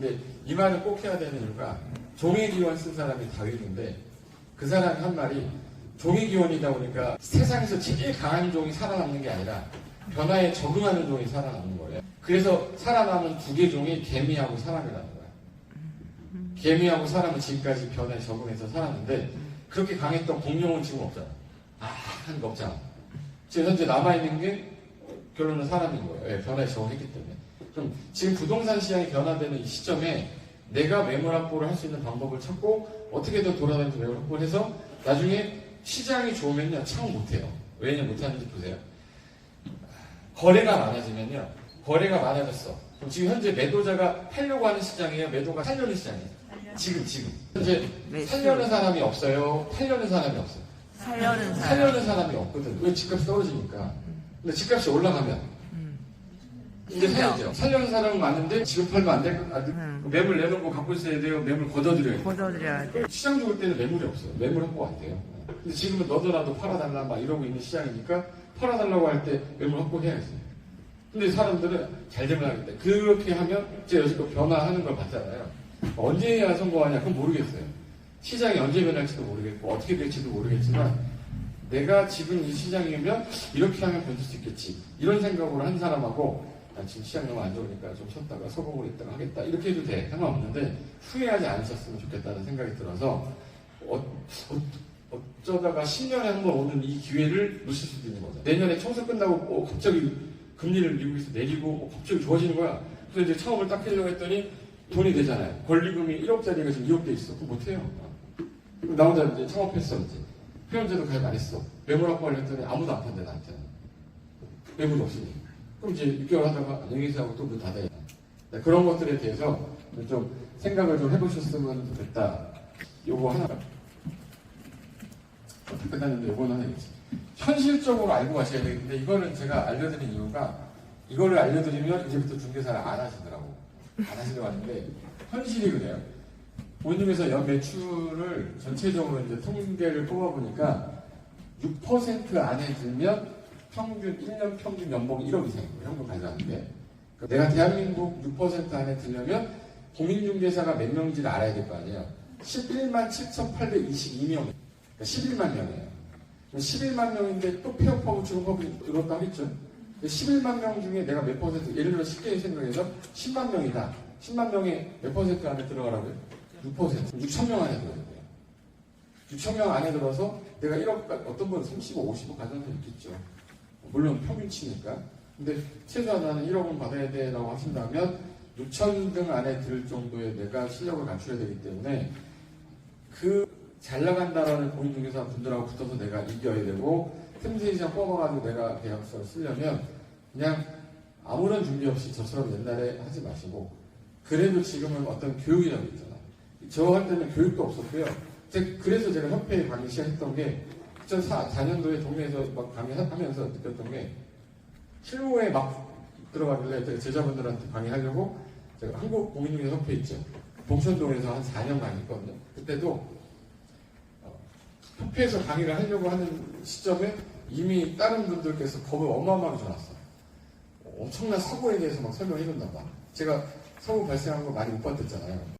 근데 이 말을 꼭 해야 되는 이유가 종의 기원 쓴 사람이 다윗인데 그 사람이 한 말이 종의 기원이다 보니까 세상에서 제일 강한 종이 살아남는 게 아니라 변화에 적응하는 종이 살아남는 거예요. 그래서 살아남은 두 개 종이 개미하고 사람이라는 거예요. 개미하고 사람은 지금까지 변화에 적응해서 살았는데 그렇게 강했던 공룡은 지금 없잖아. 아, 하는 거 없잖아. 지금 현재 남아있는 게 결론은 사람인 거예요. 예, 변화에 적응했기 때문에. 그럼 지금 부동산 시장이 변화되는 이 시점에 내가 매물 확보를 할 수 있는 방법을 찾고 어떻게든 돌아다니면서 매물 확보를 해서 나중에 시장이 좋으면요, 참 못해요. 왜냐 못하는지 보세요. 거래가 많아지면요, 거래가 많아졌어. 그럼 지금 현재 매도자가 팔려고 하는 시장이에요? 매도가 살려는 시장이에요? 지금, 지금. 현재. 살려는 사람이 없어요? 팔려는 사람이 없어요? 살려는 사람. 살려는 사람이 없거든. 왜 집값이 떨어지니까. 근데 집값이 올라가면 이제 사야죠. 살려는 사람은 많은데 지금 팔면 안 될 것 같아. 음. 매물 내놓고 갖고 있어야 돼요. 매물 걷어들여야 돼요. 걷어들여야 돼. 시장 좋을 때는 매물이 없어요. 매물 확보가 안 돼요. 근데 지금은 너도나도 팔아달라 막 이러고 있는 시장이니까 팔아달라고 할 때 매물 확보해야지. 근데 사람들은 잘 되면 하겠다. 그렇게 하면 이제 여지껏 변화하는 걸 봤잖아요. 언제야 성공하냐? 그건 모르겠어요. 시장이 언제 변할지도 모르겠고 어떻게 될지도 모르겠지만 내가 지금 이 시장이면 이렇게 하면 버틸 수 있겠지. 이런 생각으로 한 사람하고 나 지금 시장 너무 안 좋으니까 좀 쉬었다가 소공을 했다가 하겠다. 이렇게 해도 돼. 상관없는데 후회하지 않으셨으면 좋겠다는 생각이 들어서 어, 쩌다가 10년에 한 번 오는 이 기회를 놓칠 수도 있는 거죠. 내년에 청소 끝나고 어, 갑자기 금리를 미국에서 내리고 어, 갑자기 좋아지는 거야. 그래서 이제 처음을 딱 하려고 했더니 돈이 되잖아요. 권리금이 1억짜리가 지금 2억 돼 있어. 그거 못해요. 그럼 나 혼자 이제 창업했어. 이제. 회원제도 가입 안 했어. 확보를 했더니 아무도 안 판대, 나한테는. 매물이 없으니. 그럼 이제 6개월 하다가 안녕히 계세요 하고 또문 닫아야 돼. 네, 그런 것들에 대해서 좀 생각을 좀 해보셨으면 좋겠다. 요거 하나. 어떻게 끝났는데 요거는 하나 있지. 현실적으로 알고 가셔야 되는데 이거는 제가 알려드린 이유가 이거를 알려드리면 이제부터 중개사를 안 하시더라고. 안 하시려고 하는데 현실이 그래요. 본인에서 연 매출을 전체적으로 이제 통계를 뽑아보니까 6% 안에 들면 평균 1년 평균 연봉 1억 이상이고 현금 가져가는데 그러니까 내가 대한민국 6% 안에 들려면 공인중개사가 몇 명인지를 알아야 될 거 아니에요. 11만 7,822명. 그러니까 11만 명이에요. 11만 명인데 또 폐업하고 졸업하고 이것도 하겠죠. 11만 명 중에 내가 몇 퍼센트, 예를 들어 쉽게 생각해서 10만 명이다. 10만 명에 몇 퍼센트 안에 들어가라고요? 6%. 6천 명 안에 들어야 돼요. 6천 명 안에 들어서 내가 1억, 어떤 분은 35, 50억 가져온 분 있겠죠. 물론 평균치니까. 근데 최소한 나는 1억은 받아야 돼 라고 하신다면 6천 등 안에 들 정도의 내가 실력을 갖춰야 되기 때문에 그 잘 나간다라는 공인중개사 분들하고 붙어서 내가 이겨야 되고 틈새 이상 뽑아가지고 내가 계약서를 쓰려면 그냥 아무런 준비 없이 저처럼 옛날에 하지 마시고 그래도 지금은 어떤 교육이라고 있잖아. 저 할 때는 교육도 없었고요. 제- 그래서 제가 협회에 강의 시작했던 게 2004년도에 동네에서 막 강의하면서 느꼈던 게 실무에 막 들어가길래 제자분들한테 강의하려고 제가 한국 공인중개사 협회 있죠. 봉천동에서 한 4년 강의했거든요. 그때도 어, 협회에서 강의를 하려고 하는 시점에 이미 다른 분들께서 겁을 어마어마하게 줘놨어. 엄청난 사고에 대해서 막 설명해 준단 말. 제가 사고 발생한 거 많이 못 봤댔잖아요.